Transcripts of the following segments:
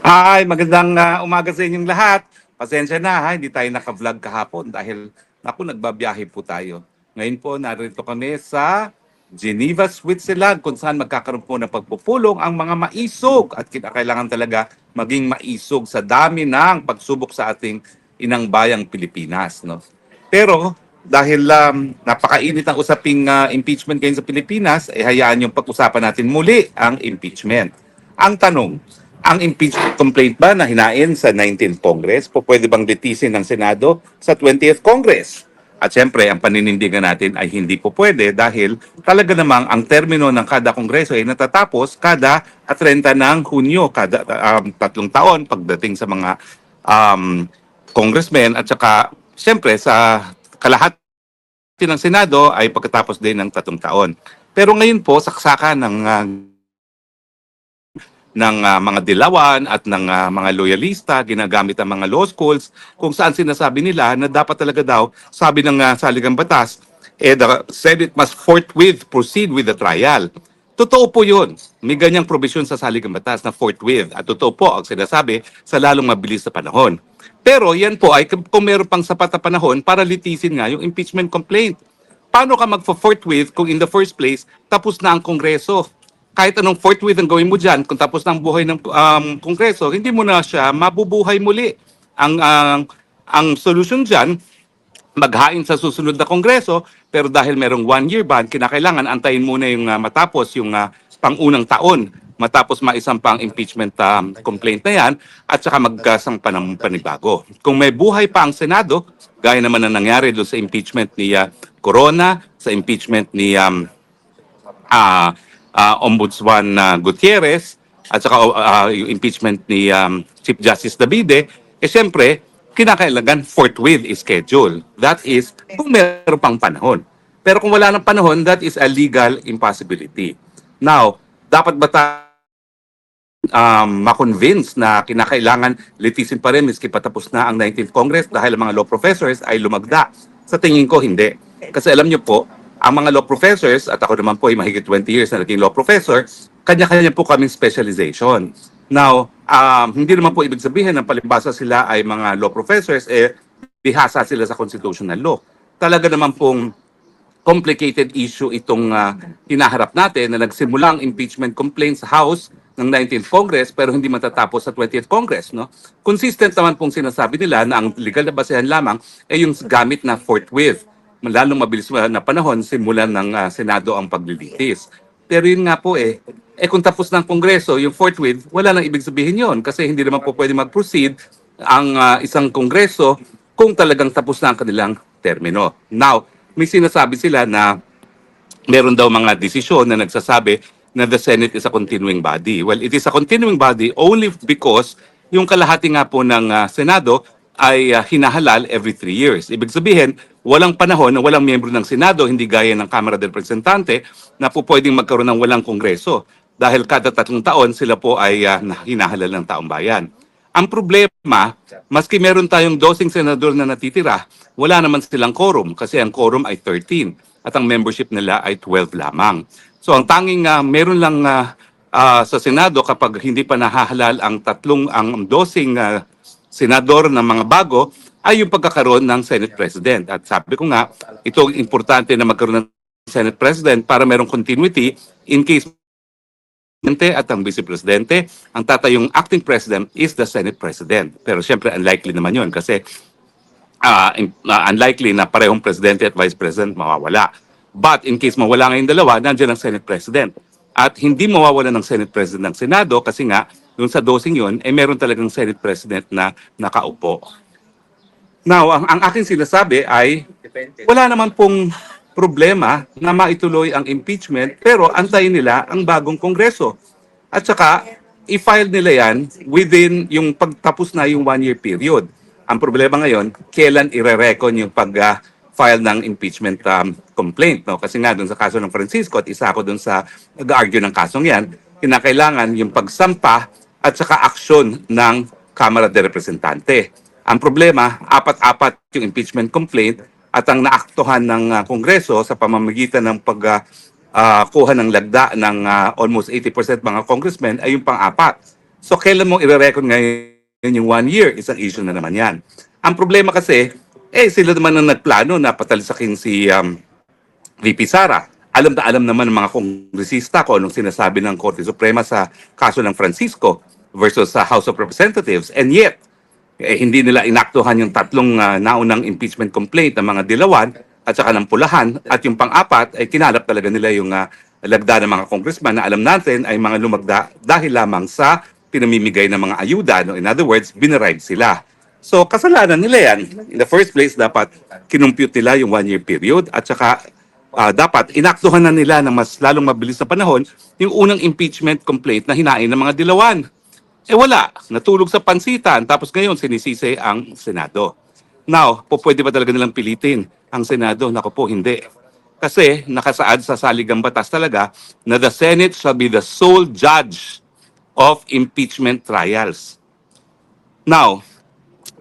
Hi, magandang ah, umaga sa inyong lahat. Pasensya na ha, hindi tayo naka-vlog kahapon dahil naku, nagbabiyahe po tayo. Ngayon po, narito kami sa Geneva, Switzerland kung saan magkakaroon po ng pagpupulong ang mga maisog at kailangan talaga maging maisog sa dami ng pagsubok sa ating inang bayang Pilipinas. No? Pero dahil um, napakainit ang usaping ah, impeachment ngayon sa Pilipinas, eh hayaan yung pag-usapan natin muli ang impeachment. Ang tanong, ang impeachment complaint ba na hinain sa 19th Congress po pwede bang litisin ng Senado sa 20th Congress? At syempre, ang paninindigan natin ay hindi po pwede dahil talaga namang ang termino ng kada kongreso ay natatapos kada at 30 ng Hunyo, kada um, tatlong taon pagdating sa mga um, congressmen at saka syempre sa kalahati ng Senado ay pagkatapos din ng tatlong taon. Pero ngayon po, saksakan ng ah, ng ah, mga dilawan at ng ah, mga loyalista, ginagamit ang mga law schools, kung saan sinasabi nila na dapat talaga daw, sabi ng uh, saligang batas, eh, the Senate must forthwith proceed with the trial. Totoo po yun. May ganyang provision sa saligang batas na forthwith. At totoo po ang sinasabi sa lalong mabilis na panahon. Pero yan po ay kung meron pang sapat na panahon para litisin nga yung impeachment complaint. Paano ka magpo-forthwith kung in the first place tapos na ang Kongreso? Kahit anong forthwith ang gawin mo dyan, kung tapos ng buhay ng um, Kongreso, hindi mo na siya mabubuhay muli. Ang, ang, ang solusyon dyan, maghain sa susunod na Kongreso, pero dahil merong one-year ban, kinakailangan antayin muna yung ah, matapos yung ah, pangunang taon matapos maisampang impeachment um, complaint na yan at saka magkasampa ng panibago. Kung may buhay pa ang Senado, gaya naman na nangyari doon sa impeachment ni ah, Corona, sa impeachment ni um, ah ah, Ombudsman na Gutierrez at saka ah, yung impeachment ni um, Chief Justice Davide, eh siyempre, kinakailangan forthwith schedule. That is, kung meron pang panahon. Pero kung wala ng panahon, that is a legal impossibility. Now, dapat ba tayo um, makonvince na kinakailangan litisin pa rin miski patapos na ang 19th Congress dahil ang mga law professors ay lumagda. Sa tingin ko, hindi. Kasi alam niyo po, ang mga law professors, at ako naman po ay mahigit 20 years na naging law professor, kanya-kanya po kaming specialization. Now, um, hindi naman po ibig sabihin na palibasa sila ay mga law professors, eh, bihasa sila sa constitutional law. Talaga naman pong complicated issue itong ah, hinaharap natin na nagsimulang impeachment complaint sa House ng 19th Congress pero hindi matatapos sa 20th Congress. No? Consistent naman pong sinasabi nila na ang legal na basehan lamang ay yung gamit na forthwith. Lalong mabilis na panahon simulan ng ah, Senado ang paglilitis. Pero yun nga po eh, eh kung tapos ng Kongreso, yung forthwith, wala nang ibig sabihin yon kasi hindi naman po pwede mag-proceed ang ah, isang Kongreso kung talagang tapos na ang kanilang termino. Now, may sinasabi sila na meron daw mga desisyon na nagsasabi na the Senate is a continuing body. Well, it is a continuing body only because yung kalahati nga po ng ah, Senado ay ah, hinahalal every three years. Ibig sabihin, walang panahon na walang miyembro ng Senado, hindi gaya ng Kamara del Representante, na po pwedeng magkaroon ng walang kongreso. Dahil kada tatlong taon, sila po ay ah, na- hinahalal ng taong bayan. Ang problema, maski meron tayong dosing senador na natitira, wala naman silang quorum kasi ang quorum ay 13 at ang membership nila ay 12 lamang. So ang tanging ah, meron lang ah, ah, sa Senado kapag hindi pa nahahalal ang tatlong ang dosing ah, senador ng mga bago ay yung pagkakaroon ng Senate President. At sabi ko nga, ito importante na magkaroon ng Senate President para merong continuity in case presidente at ang vice presidente, ang tatayong acting president is the Senate President. Pero siyempre unlikely naman yun kasi ah, unlikely na parehong presidente at vice president mawawala. But in case mawala ngayong dalawa, nandiyan ang Senate President. At hindi mawawala ng Senate President ng Senado kasi nga, yung sa dosing yun, eh meron talagang Senate President na nakaupo. Now, ang, ang aking sinasabi ay wala naman pong problema na maituloy ang impeachment pero antayin nila ang bagong kongreso. At saka, i-file nila yan within yung pagtapos na yung one-year period. Ang problema ngayon, kailan ire-recon yung pag-file ng impeachment um, complaint. No? Kasi nga dun sa kaso ng Francisco at isa ako dun sa nag-argue ng kasong yan, kinakailangan yung pagsampa at saka aksyon ng Kamara de Representante. Ang problema, apat-apat yung impeachment complaint at ang naaktuhan ng ah, Kongreso sa pamamagitan ng pag kuha ng lagda ng ah, almost 80% mga congressmen ay yung pang-apat. So kailan mo i-record ngayon yung one year? Isang issue na naman yan. Ang problema kasi, eh sila naman ang nagplano na patalisakin si um, VP Sara. Alam na alam naman ng mga kongresista ko anong sinasabi ng Korte Suprema sa kaso ng Francisco versus sa House of Representatives. And yet, eh, hindi nila inaktuhan yung tatlong ah, naunang impeachment complaint ng mga dilawan at saka ng pulahan. At yung pang-apat, ay kinalap talaga nila yung ah, lagda ng mga congressman na alam natin ay mga lumagda dahil lamang sa pinamimigay ng mga ayuda. No? In other words, binaribe sila. So, kasalanan nila yan. In the first place, dapat kinumpute nila yung one-year period at saka ah, dapat inaktuhan na nila na mas lalong mabilis na panahon yung unang impeachment complaint na hinain ng mga dilawan. Eh wala, natulog sa pansitan tapos ngayon sinisisi ang Senado. Now, po pwede ba talaga nilang pilitin ang Senado? Nako po, hindi. Kasi nakasaad sa saligang batas talaga na the Senate shall be the sole judge of impeachment trials. Now,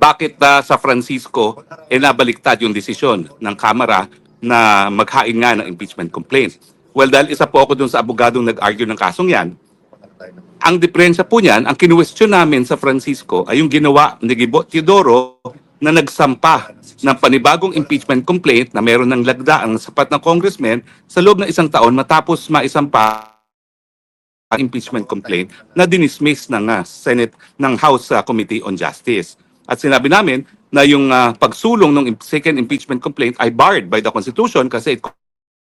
bakit ah, sa Francisco eh nabaliktad yung desisyon ng Kamara na maghain nga ng impeachment complaint? Well, dahil isa po ako dun sa abogadong nag-argue ng kasong yan, ang diferensya po niyan, ang kinuwestiyon namin sa Francisco ay yung ginawa ni Gibo Teodoro na nagsampa ng panibagong impeachment complaint na meron ng lagda ang sapat ng congressman sa loob ng isang taon matapos maisampa ang impeachment complaint na dinismiss ng ah, Senate ng House ah, Committee on Justice. At sinabi namin na yung ah, pagsulong ng second impeachment complaint ay barred by the Constitution kasi it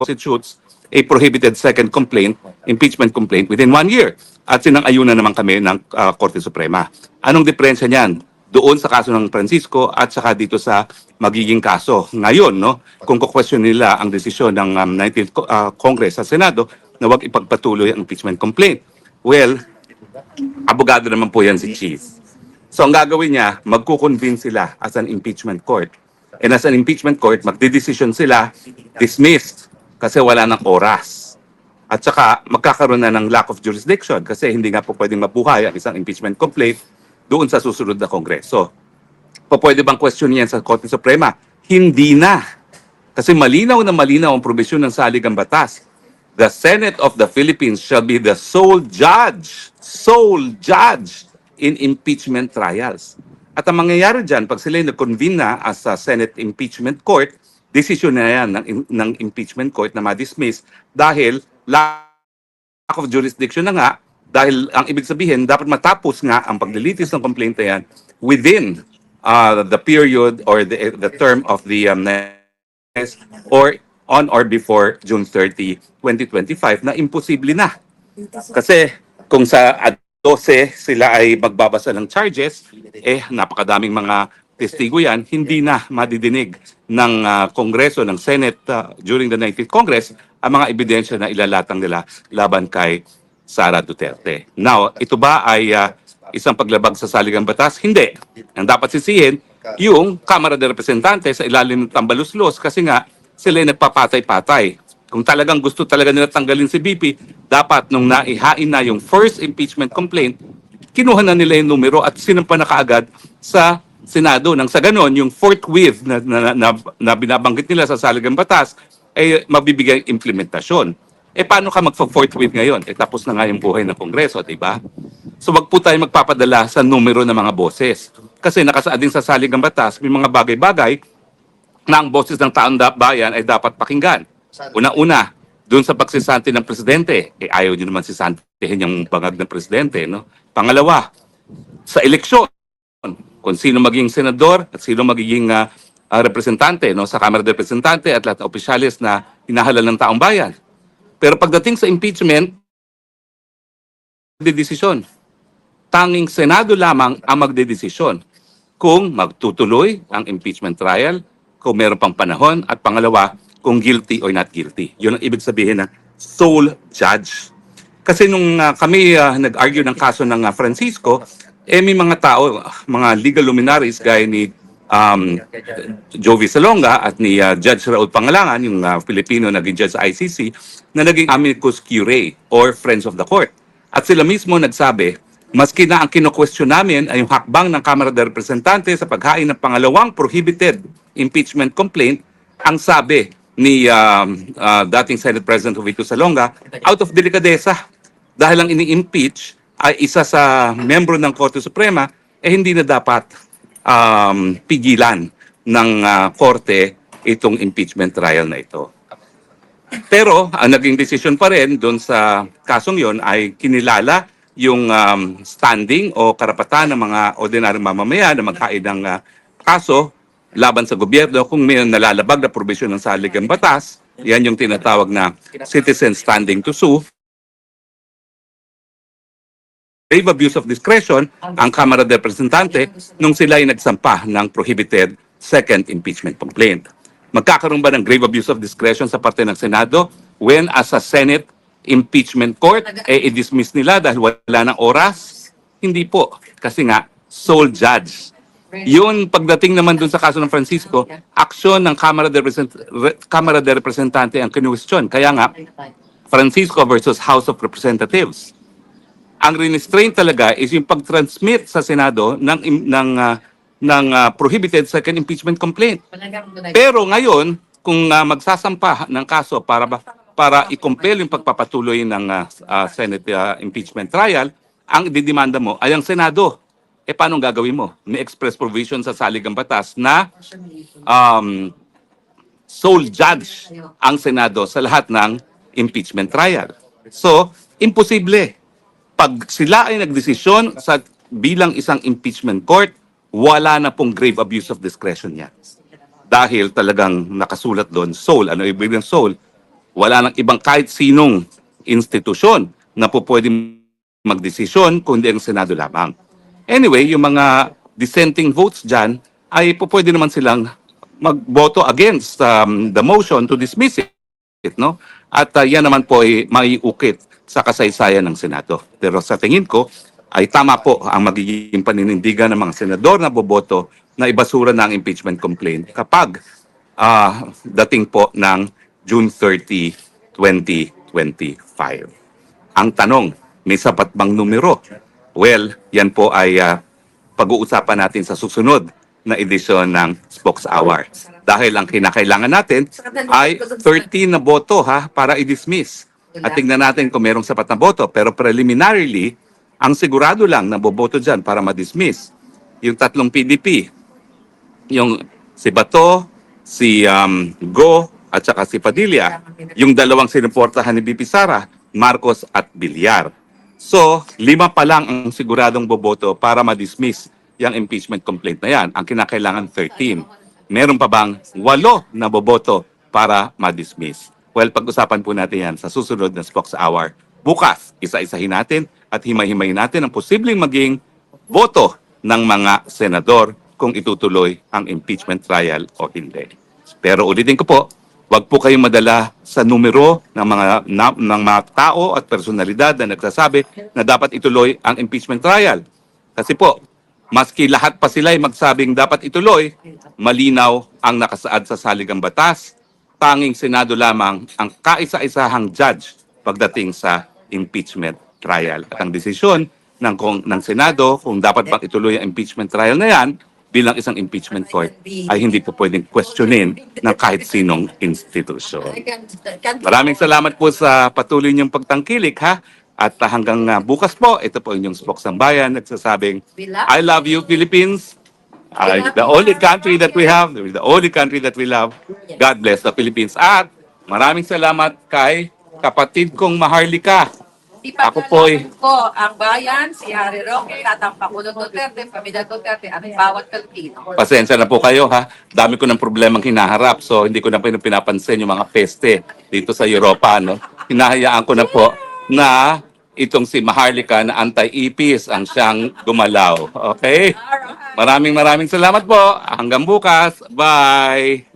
constitutes a prohibited second complaint, impeachment complaint within one year. At sinang-ayunan naman kami ng ah, Korte Suprema. Anong diferensya niyan? Doon sa kaso ng Francisco at saka dito sa magiging kaso. Ngayon, no, kung kukwestiyon nila ang desisyon ng um, 19th co- ah, Congress sa Senado na wag ipagpatuloy ang impeachment complaint. Well, abogado naman po yan si Chief. So ang gagawin niya, magkukonvince sila as an impeachment court. And as an impeachment court, magdidesisyon sila dismissed kasi wala ng oras. At saka magkakaroon na ng lack of jurisdiction kasi hindi nga po pwedeng mabuhay ang isang impeachment complaint doon sa susunod na kongreso. Pa pwede bang question yan sa Korte Suprema? Hindi na. Kasi malinaw na malinaw ang probisyon ng saligang batas. The Senate of the Philippines shall be the sole judge, sole judge in impeachment trials. At ang mangyayari dyan, pag sila nag-convene na as a Senate Impeachment Court, desisyon na yan ng, ng impeachment court na ma-dismiss dahil lack of jurisdiction na nga, dahil ang ibig sabihin, dapat matapos nga ang paglilitis ng complaint yan within uh, the period or the, the term of the um, or on or before June 30, 2025 na imposible na. Kasi kung sa ad- 12 sila ay magbabasa ng charges, eh napakadaming mga testigo yan, hindi na madidinig ng ah, Kongreso, ng Senate ah, during the 19th Congress ang mga ebidensya na ilalatang nila laban kay Sara Duterte. Now, ito ba ay ah, isang paglabag sa saligang batas? Hindi. Ang dapat sisihin, yung Kamara de Representante sa ilalim ng tambaluslos kasi nga sila ay nagpapatay-patay. Kung talagang gusto talaga nila tanggalin si BP, dapat nung naihain na yung first impeachment complaint, kinuha na nila yung numero at sinampa na kaagad sa Senado. Nang sa ganon, yung forthwith na, na, na, na binabanggit nila sa saligang batas, ay mabibigay implementasyon. Eh paano ka magpa-forthwith ngayon? Eh tapos na nga yung buhay ng Kongreso, di ba? So wag po tayo magpapadala sa numero ng mga boses. Kasi nakasaad din sa saligang batas, may mga bagay-bagay na ang boses ng taong da- bayan ay dapat pakinggan. Una-una, doon sa pagsisanti ng presidente, eh ayaw niyo naman sisantihin yung bangag ng presidente, no? Pangalawa, sa eleksyon, kung sino maging senador at sino magiging ah, ah, representante no sa Kamara de Representante at lahat ng opisyalis na hinahalal ng taong bayan. Pero pagdating sa impeachment, magdedesisyon. Tanging Senado lamang ang magdedesisyon kung magtutuloy ang impeachment trial, kung meron pang panahon, at pangalawa, kung guilty or not guilty. Yun ang ibig sabihin ng sole judge. Kasi nung ah, kami ah, nag-argue ng kaso ng ah, Francisco, eh may mga tao, mga legal luminaries gaya ni um, Jovi Salonga at ni ah, Judge Raul Pangalangan, yung ah, Filipino naging judge sa ICC, na naging amicus curiae or friends of the court. At sila mismo nagsabi, maski na ang kino-question namin ay yung hakbang ng Kamara de Representante sa paghain ng pangalawang prohibited impeachment complaint, ang sabi ni um, uh, dating Senate President Jovito Salonga out of delicadeza dahil ang ini-impeach ay isa sa membro ng Korte Suprema eh hindi na dapat um, pigilan ng uh, Korte itong impeachment trial na ito. Pero ang naging desisyon pa rin doon sa kasong yon ay kinilala yung um, standing o karapatan ng mga ordinaryong mamamayan na maghain ng uh, kaso laban sa gobyerno kung may nalalabag na probisyon ng saligang batas. Yan yung tinatawag na citizen standing to sue. Grave abuse of discretion ang Kamara de Representante nung sila ay nagsampa ng prohibited second impeachment complaint. Magkakaroon ba ng grave abuse of discretion sa parte ng Senado when as a Senate impeachment court, eh, i-dismiss nila dahil wala ng oras? Hindi po. Kasi nga, sole judge. Yun, pagdating naman dun sa kaso ng Francisco, aksyon ng Kamara de, Represent- Re- Kamara de Representante ang kinuwestiyon. Kaya nga, Francisco versus House of Representatives. Ang restraint talaga is yung pag-transmit sa Senado ng ng ah, ng ah, prohibited second impeachment complaint. Pero ngayon, kung ah, magsasampa ng kaso para para i-compel yung pagpapatuloy ng ah, ah, Senate ah, impeachment trial, ang didemanda mo ay ang Senado. Eh paano gagawin mo? May express provision sa saligang batas na um, sole judge ang Senado sa lahat ng impeachment trial. So, imposible. Pag sila ay nagdesisyon sa bilang isang impeachment court, wala na pong grave abuse of discretion yan. Dahil talagang nakasulat doon, soul. Ano ibig ng soul? Wala nang ibang kahit sinong institusyon na po pwedeng magdesisyon kundi ang Senado lamang. Anyway, yung mga dissenting votes dyan ay po pwede naman silang magboto against um, the motion to dismiss it. No? At uh, yan naman po ay maiukit sa kasaysayan ng Senado. Pero sa tingin ko, ay tama po ang magiging paninindigan ng mga senador na boboto na ibasura ng impeachment complaint kapag ah, dating po ng June 30, 2025. Ang tanong, may sapat bang numero? Well, yan po ay ah, pag-uusapan natin sa susunod na edisyon ng Spokes Hour. Dahil ang kinakailangan natin ay 13 na boto ha para i-dismiss. At tingnan natin kung merong sapat na boto. Pero preliminarily, ang sigurado lang na boboto dyan para ma-dismiss, yung tatlong PDP, yung si Bato, si um, Go, at saka si Padilla, yung dalawang sinuportahan ni BP Sara, Marcos at Villar. So, lima pa lang ang siguradong boboto para ma-dismiss yung impeachment complaint na yan. Ang kinakailangan 13. Meron pa bang walo na boboto para ma-dismiss? Well, pag-usapan po natin yan sa susunod na Spokes Hour. Bukas, isa-isahin natin at himay-himayin natin ang posibleng maging boto ng mga senador kung itutuloy ang impeachment trial o hindi. Pero ulitin ko po, wag po kayong madala sa numero ng mga na, ng mga tao at personalidad na nagsasabi na dapat ituloy ang impeachment trial. Kasi po, maski lahat pa sila ay magsabing dapat ituloy, malinaw ang nakasaad sa saligang batas. Tanging Senado lamang ang kaisa-isahang judge pagdating sa impeachment trial. At ang desisyon ng, kong, ng Senado kung dapat bang ituloy ang impeachment trial na yan bilang isang impeachment court ay hindi po pwedeng questionin ng kahit sinong institusyon. Maraming salamat po sa patuloy niyong pagtangkilik ha. At hanggang uh, bukas po, ito po inyong spokes ng bayan nagsasabing, I love you Philippines. Uh, the only country that we have, the only country that we love. God bless the Philippines. At maraming salamat kay kapatid kong Maharlika. Ako po eh. ko ang bayan, si Harry Roque, at ang Pangulo Duterte, Pamilya Duterte, at bawat Pilipino. Pasensya na po kayo ha. Dami ko ng problemang hinaharap so hindi ko na pin- pinapansin yung mga peste dito sa Europa. No? Hinahayaan ko na po na itong si Maharlika na anti-ipis ang siyang gumalaw. Okay? Maraming maraming salamat po. Hanggang bukas. Bye!